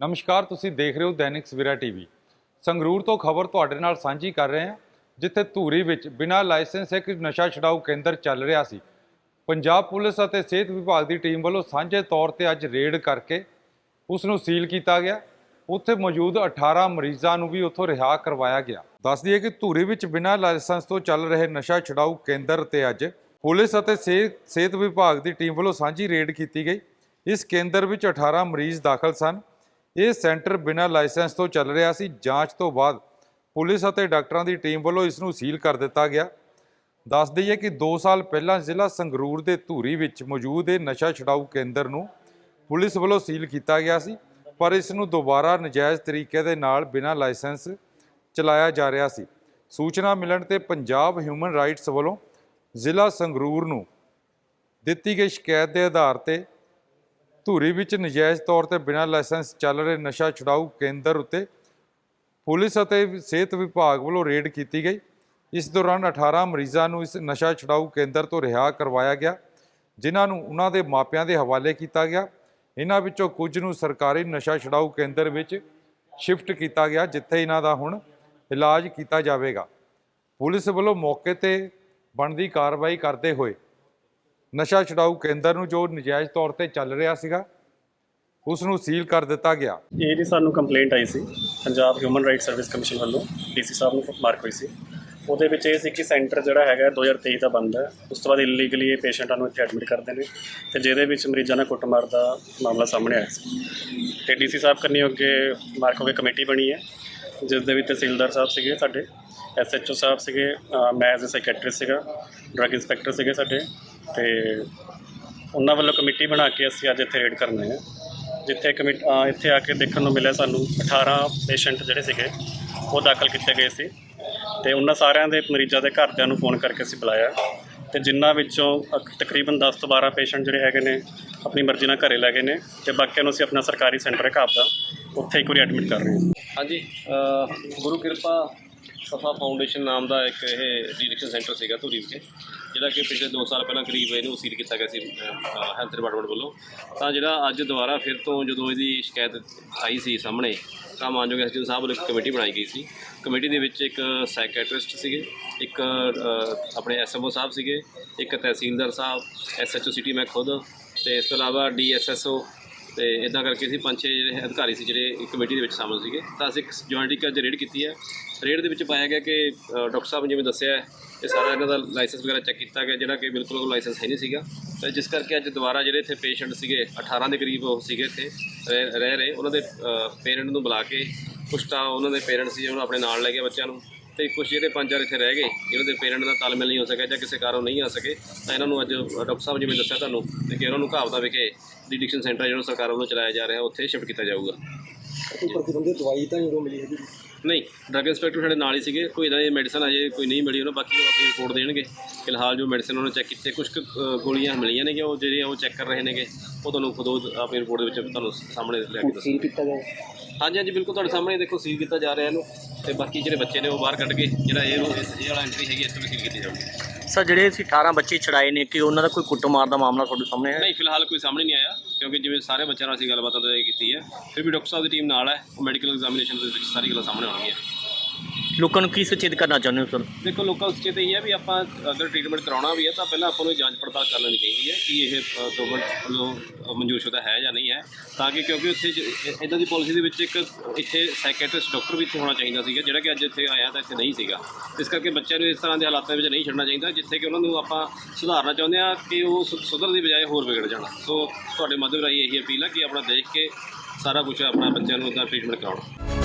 ਨਮਸਕਾਰ, ਤੁਸੀਂ ਦੇਖ ਰਹੇ ਹੋ ਦੈਨਿਕ ਸਵੇਰਾ ਟੀਵੀ ਸੰਗਰੂਰ ਤੋਂ ਖਬਰ ਤੁਹਾਡੇ ਨਾਲ ਸਾਂਝੀ ਕਰ ਰਹੇ ਹਾਂ, ਜਿੱਥੇ ਧੂਰੀ ਵਿੱਚ ਬਿਨਾਂ ਲਾਇਸੈਂਸ ਇੱਕ ਨਸ਼ਾ ਛਡਾਊ ਕੇਂਦਰ ਚੱਲ ਰਿਹਾ ਸੀ। ਪੰਜਾਬ ਪੁਲਿਸ ਅਤੇ ਸਿਹਤ ਵਿਭਾਗ ਦੀ ਟੀਮ ਵੱਲੋਂ ਸਾਂਝੇ ਤੌਰ ਤੇ ਅੱਜ ਰੇਡ ਕਰਕੇ ਉਸ ਨੂੰ ਸੀਲ ਕੀਤਾ ਗਿਆ। ਉੱਥੇ ਮੌਜੂਦ 18 ਮਰੀਜ਼ਾਂ ਨੂੰ ਵੀ ਉੱਥੋਂ ਰਿਹਾ ਕਰਵਾਇਆ ਗਿਆ। ਦੱਸ ਦਈਏ ਕਿ ਧੂਰੀ ਵਿੱਚ ਬਿਨਾਂ ਲਾਇਸੈਂਸ ਤੋਂ ਚੱਲ ਰਹੇ ਨਸ਼ਾ ਛਡਾਊ ਕੇਂਦਰ ਤੇ ਅੱਜ ਪੁਲਿਸ ਅਤੇ ਸਿਹਤ ਸਿਹਤ ਵਿਭਾਗ ਦੀ ਟੀਮ ਵੱਲੋਂ ਸਾਂਝੀ ਰੇਡ ਕੀਤੀ ਗਈ। ਇਸ ਕੇਂਦਰ ਵਿੱਚ 18 ਮਰੀਜ਼ ਦਾਖਲ ਸਨ। ਇਹ ਸੈਂਟਰ ਬਿਨਾਂ ਲਾਇਸੈਂਸ ਤੋਂ ਚੱਲ ਰਿਹਾ ਸੀ। ਜਾਂਚ ਤੋਂ ਬਾਅਦ ਪੁਲਿਸ ਅਤੇ ਡਾਕਟਰਾਂ ਦੀ ਟੀਮ ਵੱਲੋਂ ਇਸ ਨੂੰ ਸੀਲ ਕਰ ਦਿੱਤਾ ਗਿਆ। ਦੱਸ ਦਈਏ ਕਿ 2 ਸਾਲ ਪਹਿਲਾਂ ਜ਼ਿਲ੍ਹਾ ਸੰਗਰੂਰ ਦੇ ਧੂਰੀ ਵਿੱਚ ਮੌਜੂਦ ਇਹ ਨਸ਼ਾ ਛਡਾਊ ਕੇਂਦਰ ਨੂੰ ਪੁਲਿਸ ਵੱਲੋਂ ਸੀਲ ਕੀਤਾ ਗਿਆ ਸੀ, ਪਰ ਇਸ ਨੂੰ ਦੁਬਾਰਾ ਨਜਾਇਜ਼ ਤਰੀਕੇ ਦੇ ਨਾਲ ਬਿਨਾਂ ਲਾਇਸੈਂਸ ਚਲਾਇਆ ਜਾ ਰਿਹਾ ਸੀ। ਸੂਚਨਾ ਮਿਲਣ ਤੇ ਪੰਜਾਬ ਹਿਊਮਨ ਰਾਈਟਸ ਵੱਲੋਂ ਜ਼ਿਲ੍ਹਾ ਸੰਗਰੂਰ ਨੂੰ ਦਿੱਤੀ ਗਈ ਸ਼ਿਕਾਇਤ ਦੇ ਆਧਾਰ ਤੇ ਧੂਰੀ ਵਿੱਚ ਨਜਾਇਜ਼ ਤੌਰ ਤੇ ਬਿਨਾਂ ਲਾਇਸੈਂਸ ਚੱਲ ਰਹੇ ਨਸ਼ਾ ਛੁਡਾਊ ਕੇਂਦਰ ਉੱਤੇ ਪੁਲਿਸ ਅਤੇ ਸਿਹਤ ਵਿਭਾਗ ਵੱਲੋਂ ਰੇਡ ਕੀਤੀ ਗਈ। ਇਸ ਦੌਰਾਨ 18 ਮਰੀਜ਼ਾਂ ਨੂੰ ਇਸ ਨਸ਼ਾ ਛੁਡਾਊ ਕੇਂਦਰ ਤੋਂ ਰਿਹਾ ਕਰਵਾਇਆ ਗਿਆ, ਜਿਨ੍ਹਾਂ ਨੂੰ ਉਹਨਾਂ ਦੇ ਮਾਪਿਆਂ ਦੇ ਹਵਾਲੇ ਕੀਤਾ ਗਿਆ। ਇਹਨਾਂ ਵਿੱਚੋਂ ਕੁਝ ਨੂੰ ਸਰਕਾਰੀ ਨਸ਼ਾ ਛੁਡਾਊ ਕੇਂਦਰ ਵਿੱਚ ਸ਼ਿਫਟ ਕੀਤਾ ਗਿਆ, ਜਿੱਥੇ ਇਹਨਾਂ ਦਾ ਹੁਣ ਇਲਾਜ ਕੀਤਾ ਜਾਵੇਗਾ। ਪੁਲਿਸ ਵੱਲੋਂ ਮੌਕੇ ਤੇ ਬਣਦੀ ਕਾਰਵਾਈ ਕਰਦੇ ਹੋਏ ਨਸ਼ਾ ਛੁਡਾਊ ਕੇਂਦਰ ਨੂੰ ਜੋ ਨਜਾਇਜ਼ ਤੌਰ ਤੇ ਚੱਲ ਰਿਹਾ ਸੀਗਾ ਉਸ ਨੂੰ ਸੀਲ ਕਰ ਦਿੱਤਾ ਗਿਆ। ਇਹ ਜੀ ਸਾਨੂੰ ਕੰਪਲੇਂਟ ਆਈ ਸੀ, Punjab human right service commission ਵੱਲੋਂ ਡੀਸੀ ਸਾਹਿਬ ਨੂੰ ਮਾਰਕ ਹੋਈ ਸੀ। ਉਹਦੇ ਵਿੱਚ ਇਹ ਸੀ ਕਿ ਸੈਂਟਰ ਜਿਹੜਾ ਹੈਗਾ 2023 ਦਾ ਬੰਦ ਹੈ। ਉਸ ਤੋਂ ਬਾਅਦ ਇਲੀਗਲੀ ਇਹ ਪੇਸ਼ੈਂਟਾਂ ਨੂੰ ਇੱਥੇ ਐਡਮਿਟ ਕਰਦੇ ਨੇ ਤੇ ਜਿਹਦੇ ਵਿੱਚ ਮਰੀਜ਼ਾਂ ਨਾਲ ਕੁੱਟਮਾਰ ਦਾ ਮਾਮਲਾ ਸਾਹਮਣੇ ਆਇਆ ਸੀ। ਤੇ ਡੀਸੀ ਸਾਹਿਬ ਕਰਨੀ ਅੱਗੇ ਮਾਰਕ ਹੋਵੇ ਕਮੇਟੀ ਬਣੀ ਹੈ, ਜਿਸ ਦੇ ਵਿੱਚ ਤਹਿਸੀਲਦਾਰ ਸਾਹਿਬ ਸੀਗੇ ਸਾਡੇ ਐਸਐਚਓ ਸਾਹਿਬ ਸੀਗੇ ਮੈਂ ਐਜ਼ ਅ ਸਾਈਕੈਟ੍ਰਿਸਟ ਸੀਗਾ ਡਰੱਗ ਇੰਸਪੈਕਟਰ ਸੀਗੇ ਸਾਡੇ ਤੇ ਉਹਨਾਂ ਵੱਲੋਂ ਕਮੇਟੀ ਬਣਾ ਕੇ ਅਸੀਂ ਅੱਜ ਇੱਥੇ ਰੇਡ ਕਰਨੇ ਆ। ਜਿੱਥੇ ਕਮੇਟੀ ਇੱਥੇ ਆ ਕੇ ਦੇਖਣ ਨੂੰ ਮਿਲਿਆ ਸਾਨੂੰ 18 ਪੇਸ਼ੈਂਟ ਜਿਹੜੇ ਸੀਗੇ, ਉਹ ਦਾਖਲ ਕੀਤੇ ਗਏ ਸੀ। ਤੇ ਉਹਨਾਂ ਸਾਰਿਆਂ ਦੇ ਮਰੀਜ਼ਾਂ ਦੇ ਘਰਦਿਆਂ ਨੂੰ ਫੋਨ ਕਰਕੇ ਅਸੀਂ ਬੁਲਾਇਆ। ਤੇ ਜਿਨ੍ਹਾਂ ਵਿੱਚੋਂ ਤਕਰੀਬਨ 10 ਤੋਂ 12 ਪੇਸ਼ੈਂਟ ਜਿਹੜੇ ਹੈਗੇ ਨੇ, ਆਪਣੀ ਮਰਜ਼ੀ ਨਾਲ ਘਰੇ ਲੈ ਗਏ ਨੇ। ਤੇ ਬਾਕੀਆਂ ਨੂੰ ਅਸੀਂ ਆਪਣਾ ਸਰਕਾਰੀ ਸੈਂਟਰ ਹੈ ਘਾਬ ਦਾ, ਉੱਥੇ ਇੱਕ ਵਾਰੀ ਐਡਮਿਟ ਕਰ ਰਹੇ ਹਾਂ। ਹਾਂਜੀ ਗੁਰੂ ਕਿਰਪਾ ਸਫਾ ਫਾਊਂਡੇਸ਼ਨ ਨਾਮ ਦਾ ਇੱਕ ਇਹ ਡੀਡਿਕਸ਼ਨ ਸੈਂਟਰ ਸੀਗਾ ਧੂਰੀ ਵਿਖੇ। ਜਿਹੜਾ ਕਿ ਪਿਛਲੇ 2 ਸਾਲ ਪਹਿਲਾਂ ਕਰੀਬ ਇਹਨੂੰ ਸੀਲ ਕੀਤਾ ਗਿਆ ਸੀ ਹੈਲਥ ਡਿਪਾਰਟਮੈਂਟ ਵੱਲੋਂ ਤਾਂ ਜਿਹੜਾ ਅੱਜ ਦੁਬਾਰਾ ਫਿਰ ਤੋਂ ਜਦੋਂ ਇਹਦੀ ਸ਼ਿਕਾਇਤ ਆਈ ਸੀ ਸਾਹਮਣੇ ਤਾਂ ਮਾਨਯੋਗ ਐਸਡੀਓ ਸਾਹਿਬ ਵੱਲੋਂ ਇੱਕ ਕਮੇਟੀ ਬਣਾਈ ਗਈ ਸੀ। ਕਮੇਟੀ ਦੇ ਵਿੱਚ ਇੱਕ ਸਾਈਕੈਟ੍ਰਿਸਟ ਸੀਗੇ ਇੱਕ ਅਹ, ਆਪਣੇ ਐਸਐਮਓ ਸਾਹਿਬ ਸੀਗੇ ਇੱਕ ਤਹਿਸੀਲਦਾਰ ਸਾਹਿਬ ਐਸਐਚਓ ਸਿਟੀ ਮੈਂ ਖੁਦ ਤੇ ਇਸ ਤੋਂ ਇਲਾਵਾ ਡੀਐਸਐਸਓ ਤੇ ਇਦਾਂ ਕਰਕੇ ਅਸੀਂ ਪੰਜ ਛੇ ਜਿਹੜੇ ਅਧਿਕਾਰੀ ਸੀ ਜਿਹੜੇ ਕਮੇਟੀ ਦੇ ਵਿੱਚ ਸ਼ਾਮਲ ਸੀਗੇ। ਤਾਂ ਅਸੀਂ ਇੱਕ ਜੁਆਇੰਟ ਅੱਜ ਰੇਡ ਕੀਤੀ ਹੈ। ਰੇਡ ਦੇ ਵਿੱਚ ਪਾਇਆ ਗਿਆ ਕਿ ਡਾਕਟਰ ਸਾਹਿਬ ਨੇ ਜਿਵੇਂ ਦੱਸਿਆ ਇਹ ਸਾਰਾ ਇਹਨਾਂ ਦਾ ਲਾਇਸੈਂਸ ਵਗੈਰਾ ਚੈੱਕ ਕੀਤਾ ਗਿਆ, ਜਿਹੜਾ ਕਿ ਬਿਲਕੁਲ ਉਹ ਲਾਇਸੈਂਸ ਹੈ ਨਹੀਂ ਸੀਗਾ। ਤੇ ਜਿਸ ਕਰਕੇ ਅੱਜ ਦੁਬਾਰਾ ਜਿਹੜੇ ਇੱਥੇ ਪੇਸ਼ੈਂਟ ਸੀਗੇ 18 ਦੇ ਕਰੀਬ ਉਹ ਸੀਗੇ ਇੱਥੇ, ਰਹਿ ਰਹਿ ਰਹੇ। ਉਹਨਾਂ ਦੇ ਪੇਰੈਂਟ ਨੂੰ ਬੁਲਾ ਕੇ ਕੁਛ ਤਾਂ ਉਹਨਾਂ ਦੇ ਪੇਰੈਂਟਸ ਸੀ, ਉਹਨਾਂ ਆਪਣੇ ਨਾਲ ਲੈ ਗਏ ਬੱਚਿਆਂ ਨੂੰ। ਤੇ ਕੁਝ ਜਿਹੜੇ ਪੰਜ ਚਾਰ ਇੱਥੇ ਰਹਿ ਗਏ ਇਹਨਾਂ ਦੇ ਪੇਰੈਂਟ ਦਾ ਤਾਲਮੇਲ ਨਹੀਂ ਹੋ ਸਕਿਆ ਜਾਂ ਕਿਸੇ ਕਾਰਨ ਨਹੀਂ ਆ ਸਕੇ, ਤਾਂ ਇਹਨਾਂ ਨੂੰ ਅੱਜ ਡਾਕਟਰ ਸਾਹਿਬ ਜਿਵੇਂ ਦੱਸਿਆ ਤੁਹਾਨੂੰ ਕਿ ਉਹਨਾਂ ਨੂੰ ਘਾਵਤਾ ਵਿਖੇ ਡਿਡਿਕਸ਼ਨ ਸੈਂਟਰ ਜਿਹੜਾ ਸਰਕਾਰ ਵੱਲੋਂ ਚਲਾਇਆ ਜਾ ਰਿਹਾ, ਉੱਥੇ ਸ਼ਿਫਟ ਕੀਤਾ ਜਾਊਗਾ। ਕੋਈ ਪ੍ਰਤੀਬੰਧਿਤ ਦਵਾਈ ਤਾਂ ਨਹੀਂ ਮਿਲੀ ਹੈਗੀ। ਨਹੀਂ ਡਰੱਗ ਇੰਸਪੈਕਟਰ ਸਾਡੇ ਨਾਲ ਹੀ ਸੀਗੇ ਕੋਈ ਇਦਾਂ ਦੀ ਮੈਡੀਸਨ ਅਜੇ ਕੋਈ ਨਹੀਂ ਮਿਲੀ ਉਹਨਾਂ ਬਾਕੀ ਉਹ ਆਪਣੀ ਰਿਪੋਰਟ ਦੇਣਗੇ। ਫਿਲਹਾਲ ਜੋ ਮੈਡੀਸਨ ਉਹਨਾਂ ਚੈੱਕ ਕੀਤੇ ਕੁਝ ਗੋਲੀਆਂ ਮਿਲੀਆਂ ਨੇਗੇ ਉਹ ਜਿਹੜੀਆਂ ਉਹ ਚੈੱਕ ਕਰ ਰਹੇ ਨੇਗੇ। ਉਹ ਤੁਹਾਨੂੰ ਖੁਦ ਉਹ ਆਪਣੀ ਰਿਪੋਰਟ ਦੇ ਵਿੱਚ ਤੁਹਾਨੂੰ ਸਾਹਮਣੇ ਲੈ ਕੇ ਦੱਸ ਸੀਲ ਕੀਤਾ ਗਿਆ। ਹਾਂਜੀ ਹਾਂਜੀ ਬਿਲਕੁਲ ਤੁਹਾਡੇ ਸਾਹਮਣੇ ਦੇਖੋ ਸੀਲ ਕੀਤਾ ਜਾ ਰਿਹਾ ਇਹਨੂੰ। ਤੇ ਬਾਕੀ ਜਿਹੜੇ ਬੱਚੇ ਨੇ ਉਹ ਬਾਹਰ ਕੱਢ ਕੇ ਜਿਹੜਾ ਇਹ ਇਹ ਵਾਲਾ ਐਂਟਰੀ ਹੈਗੀ ਇੱਥੇ ਵੀ ਸੀਲ ਕੀਤੀ ਜਾਊਗੀ। ਸਰ, ਜਿਹੜੇ ਅਸੀਂ 18 ਬੱਚੇ ਛੜਾਏ ਨੇ, ਕਿ ਉਹਨਾਂ ਦਾ ਕੋਈ ਕੁੱਟਮਾਰ ਦਾ ਮਾਮਲਾ ਤੁਹਾਡੇ ਸਾਹਮਣੇ ਹੈ ਨਹੀਂ, ਫਿਲਹਾਲ ਕੋਈ ਸਾਹਮਣੇ ਨਹੀਂ ਆਇਆ, ਕਿਉਂਕਿ ਜਿਵੇਂ ਸਾਰੇ ਬੱਚਿਆਂ ਨਾਲ ਅਸੀਂ ਗੱਲਬਾਤ ਤਾਂ ਇਹ ਕੀਤੀ ਹੈ, ਫਿਰ ਵੀ ਡਾਕਟਰ ਸਾਹਿਬ ਦੀ ਟੀਮ ਨਾਲ ਹੈ, ਉਹ ਮੈਡੀਕਲ ਐਗਜ਼ਾਮੀਨੇਸ਼ਨ ਦੇ ਵਿੱਚ ਸਾਰੀ ਗੱਲਾਂ ਸਾਹਮਣੇ ਆਉਣਗੀਆਂ। ਲੋਕਾਂ ਨੂੰ ਕੀ ਸੁਚੇਤ ਕਰਨਾ ਚਾਹੁੰਦੇ ਹੋ ਸਰ? ਦੇਖੋ, ਲੋਕਾਂ ਸਚੇਤ ਇਹ ਹੈ ਵੀ ਆਪਾਂ ਅਗਰ ਟ੍ਰੀਟਮੈਂਟ ਕਰਾਉਣਾ ਵੀ ਹੈ ਤਾਂ ਪਹਿਲਾਂ ਆਪਾਂ ਨੂੰ ਜਾਂਚ ਪੜਤਾਲ ਕਰ ਲੈਣੀ ਚਾਹੀਦੀ ਹੈ ਕਿ ਇਹ ਗਵਰਨਮੈਂਟ ਵੱਲੋਂ ਮਨਜ਼ੂਰਸ਼ੁਦਾ ਹੈ ਜਾਂ ਨਹੀਂ ਹੈ। ਤਾਂ ਕਿ ਕਿਉਂਕਿ ਉੱਥੇ ਇਦਾਂ ਦੀ ਪਾਲਿਸੀ ਦੇ ਵਿੱਚ ਇੱਕ ਇੱਥੇ ਸਾਈਕੈਟ੍ਰਿਸਟ ਡਾਕਟਰ ਵੀ ਇੱਥੇ ਹੋਣਾ ਚਾਹੀਦਾ ਸੀਗਾ, ਜਿਹੜਾ ਕਿ ਅੱਜ ਇੱਥੇ ਆਇਆ ਤਾਂ ਇੱਥੇ ਨਹੀਂ ਸੀਗਾ। ਇਸ ਕਰਕੇ ਬੱਚਿਆਂ ਨੂੰ ਇਸ ਤਰ੍ਹਾਂ ਦੇ ਹਾਲਾਤਾਂ ਵਿੱਚ ਨਹੀਂ ਛੱਡਣਾ ਚਾਹੀਦਾ, ਜਿੱਥੇ ਕਿ ਉਹਨਾਂ ਨੂੰ ਆਪਾਂ ਸੁਧਾਰਨਾ ਚਾਹੁੰਦੇ ਆ ਕਿ ਉਹ ਸੁ- ਸੁਧਰਨ ਦੀ ਬਜਾਏ ਹੋਰ ਵਿਗੜ ਜਾਣਾ। ਸੋ ਤੁਹਾਡੇ ਮਾਧਿਅਮ ਰਾਹੀਂ ਇਹੀ ਅਪੀਲ ਹੈ ਕਿ ਆਪਣਾ ਦੇਖ ਕੇ ਸਾਰਾ ਕੁਝ ਆਪਣਾ ਬੱਚਿਆਂ ਨੂੰ ਇੱਦਾਂ ਟ੍ਰੀਟਮੈਂਟ ਕਰਾਉਣਾ।